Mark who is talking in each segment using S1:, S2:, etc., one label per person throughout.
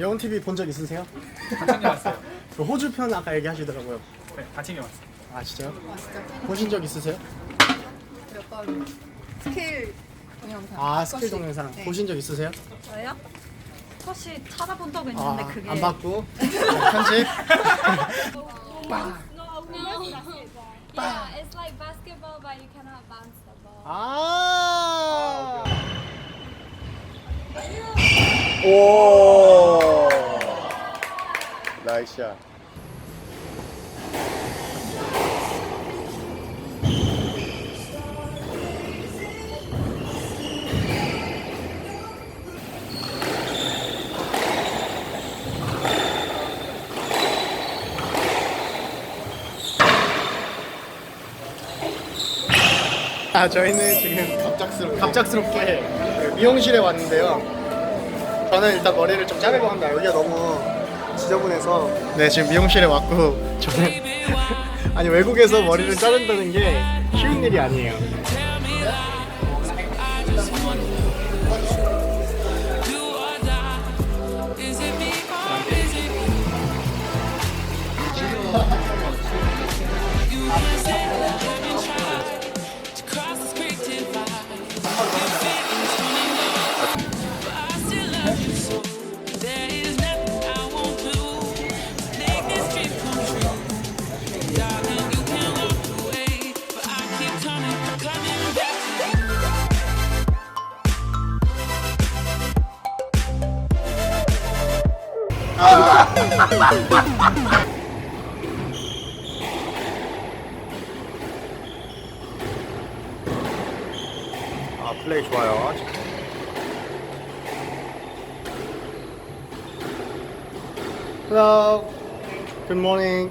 S1: 여운 TV 본 적 있으세요?
S2: 다 챙겨왔어요.
S1: 그 호주 편 아까 얘기하시더라고요.
S2: 네, 다 챙겨왔어요.
S1: 아 진짜요?
S3: 아 진짜
S1: 보신 적 있으세요?
S3: 몇 번 스케일 동영상.
S1: 아 스킬. 동영상
S3: 네.
S1: 보신 적 있으세요?
S4: 저요? 혹시 찾아본 적은
S1: 아,
S4: 있는데 그게
S1: 안 받고 자, 편집.
S5: Yeah, it's like basketball, but you cannot bounce the ball.
S1: 아. 오. 나이스샷. 아 저희는 지금 갑작스럽 갑작스럽게 그 미용실에 왔는데요. 저는 일단 머리를 좀 자르고 합니다. 여기가 너무 지저분해서. 네 지금 미용실에 왔고 저는 아니 외국에서 머리를 자른다는 게 쉬운 일이 아니에요. 아 플레이 좋아요. Hello. Good morning.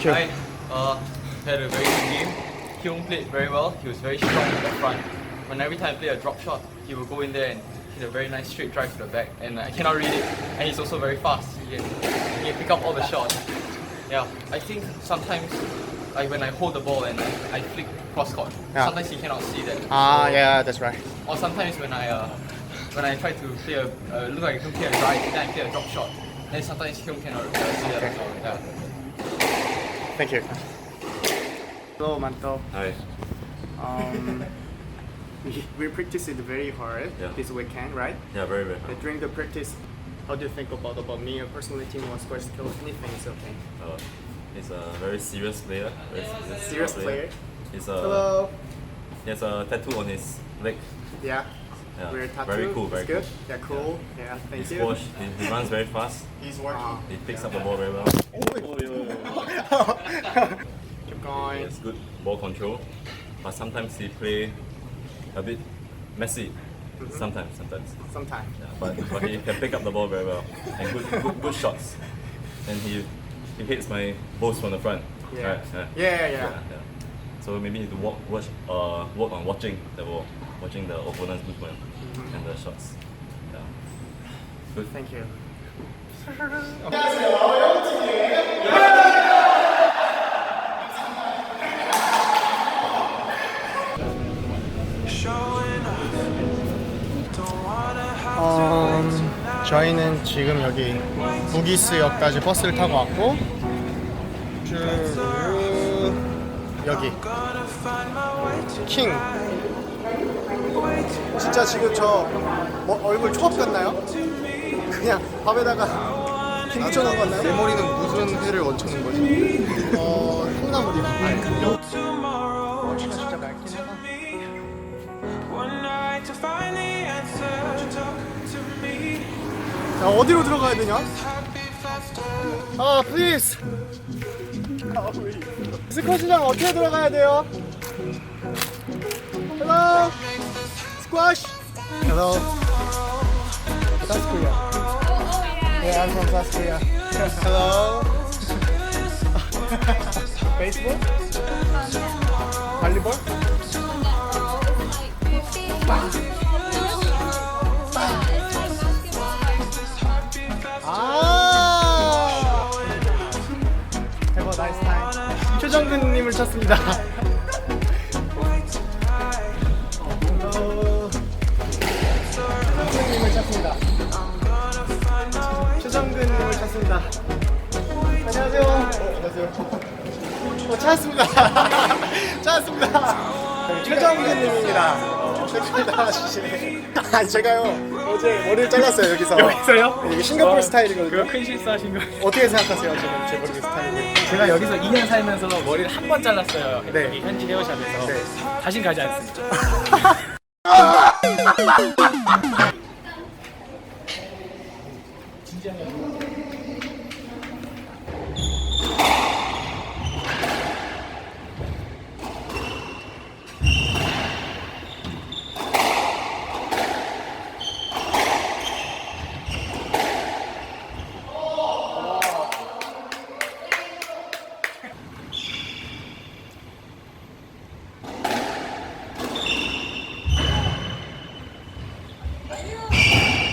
S1: Sure.
S6: Hi. Uh, had a very good game. Kyung played very well. He was very strong in the front. When every time I play a drop shot, he will go in there and hit a very nice straight drive to the back. And I cannot read it. And he's also very fast. He can, he can pick up all the shots. Yeah, I think sometimes like when I hold the ball and I, I flick cross court,
S1: Yeah.
S6: sometimes he cannot see that.
S1: Ah,
S6: So-
S1: yeah, that's right.
S6: Or sometimes when I uh, when I try to play a uh, look like Hyun play a drive, then I play a drop shot. Then sometimes Hyun cannot uh, see that. So, yeah.
S1: Thank you. Hello, Manto.
S7: Hi.
S1: Um, we, we practiced it very hard
S7: Yeah.
S1: this weekend, right?
S7: Yeah, very very.
S1: But during the practice, how do you think about about me? Your personality, more score skills, anything is okay.
S7: Uh, he's a very serious player. Very serious,
S1: Serious player.
S7: He's a
S1: Hello.
S7: he has a tattoo on his leg.
S1: Yeah.
S7: Yeah,
S1: We're tattoo.
S7: very cool, very
S1: It's good.
S7: cool.
S1: Yeah, cool. Yeah, thank
S7: He
S1: you.
S7: squash. He, he runs very fast.
S1: He's working.
S7: He picks up the ball very well.
S1: Keep going.
S7: has good ball control, but sometimes he play a bit messy.
S1: Mm-hmm.
S7: Sometimes, sometimes.
S1: Sometime.
S7: Yeah, but but he can pick up the ball very well and good good, good shots. And he he hits my post from the front.
S1: Yeah.
S7: Right, yeah.
S1: Yeah, yeah.
S7: So maybe you need to walk, watch, uh, work on watching the ball, watching the opponent's movement
S1: Mm-hmm.
S7: and the shots. Yeah. Good.
S1: Thank you. 저희는 지금 여기 북이스역까지 버스를 타고 왔고 쭉 여기 킹 진짜 지금 저 뭐, 얼굴 초밥 같나요? 그냥 밥에다가 김 붙여놓은 거 같나요? 내 머리는 무슨 회를 얹혀놓은 거지? 어, 콩나물이요 아니 근데 진짜 맑긴 하다 자, 어디로 들어가야 되냐? 아, 플리즈. 스쿼 시장 어떻게 들어가야 돼요? Hello. Squash. Hello. South Korea. Yeah, I'm from South Korea. Hello. Baseball? Volleyball? 아. 찾습니다. 어, 최정근님을 찾습니다. 최정근님을 찾습니다. 안녕하세요. 어, 안녕하세요. 어, 찾았습니다. 찾았습니다. 최정근님입니다. 하시네. 아니 제가요 어제 머리를 잘랐어요 여기서.
S2: 여기서요?
S1: 이게 싱가포르
S2: 와,
S1: 스타일이거든요.
S2: 그거 큰 실수하신 거.
S1: 어떻게 생각하세요 지금 제 머리 스타일을?
S2: 제가 여기서 2년 살면서 머리를 한 번 잘랐어요.
S1: 네.
S2: 여기 현지 헤어샵에서.
S1: 네.
S2: 다신 가지 않습니다.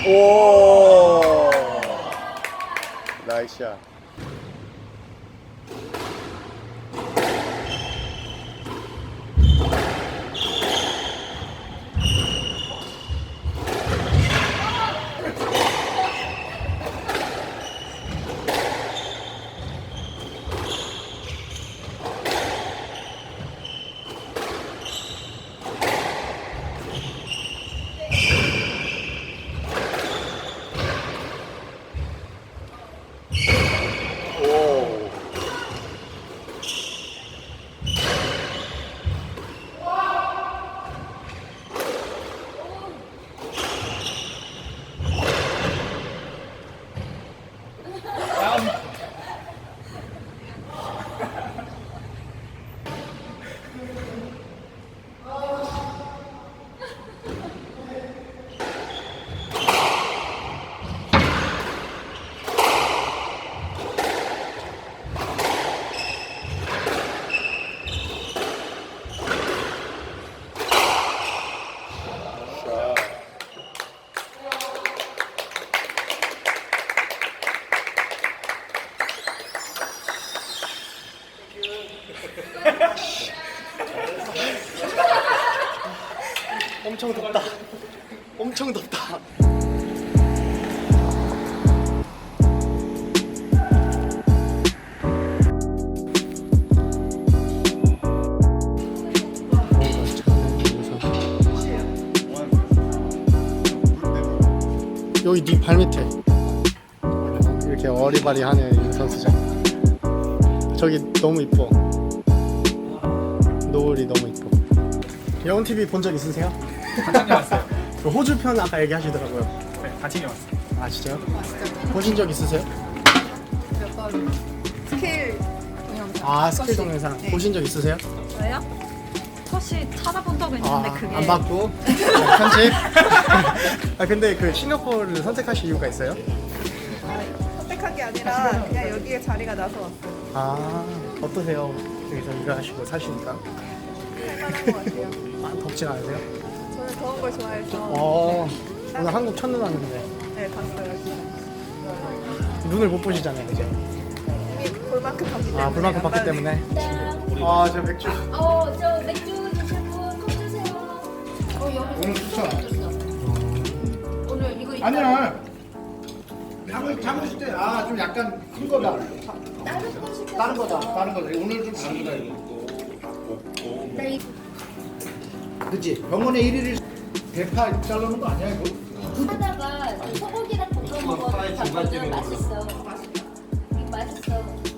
S1: 오. 나이스야 여기 네 발 밑에 이렇게 어리바리하는 이 선수장 저기 너무 이뻐 노을이 너무 이뻐 여운 TV 본 적 있으세요?
S2: 같이 왔어요.
S1: 그 호주 편 아까 얘기하시더라고요
S2: 네, 같이 왔어요.
S1: 아 진짜요? 보신 적 있으세요?
S3: 몇 번 스케일 동영상.
S1: 아 스킬. 동영상
S3: 네.
S1: 보신 적 있으세요?
S4: 왜요? 혹시 찾아본 적은 있는데
S1: 아,
S4: 그게
S1: 안 받고 자, 편집 아 근데 그 싱가포르를 선택하실 이유가 있어요?
S3: 선택한 게 아니라 그냥 여기에 자리가 나서 왔어요.
S1: 아 어떠세요? 여기서 일하시고 사시니까
S3: 할만한 것 같아요.
S1: 아, 덥진 않으세요?
S3: 저는 더운 걸 좋아해서
S1: 어 오늘 한국 첫눈 왔는데
S3: 네 봤어요.
S1: 눈을 못 보시잖아요 이제
S3: 이미 볼 만큼 봤기 때문에.
S1: 아 불만큼 봤기
S3: 안
S1: 때문에 아 저 맥주
S5: 어, 저 맥주.
S1: 오늘 추천
S5: 오늘 이거
S1: 아니야 장을 쓸때아 좀 약간 큰 거다
S5: 다른 거 시켰어.
S1: 다른 거다 다른 거다 오늘 좀 다른 거다 이거
S5: 네,
S8: 그치 병원에 1위를 대파 자르는 거 아니야 이거?
S5: 하다가 소고기랑 볶아 봤거든. 맛있어. 맛있어.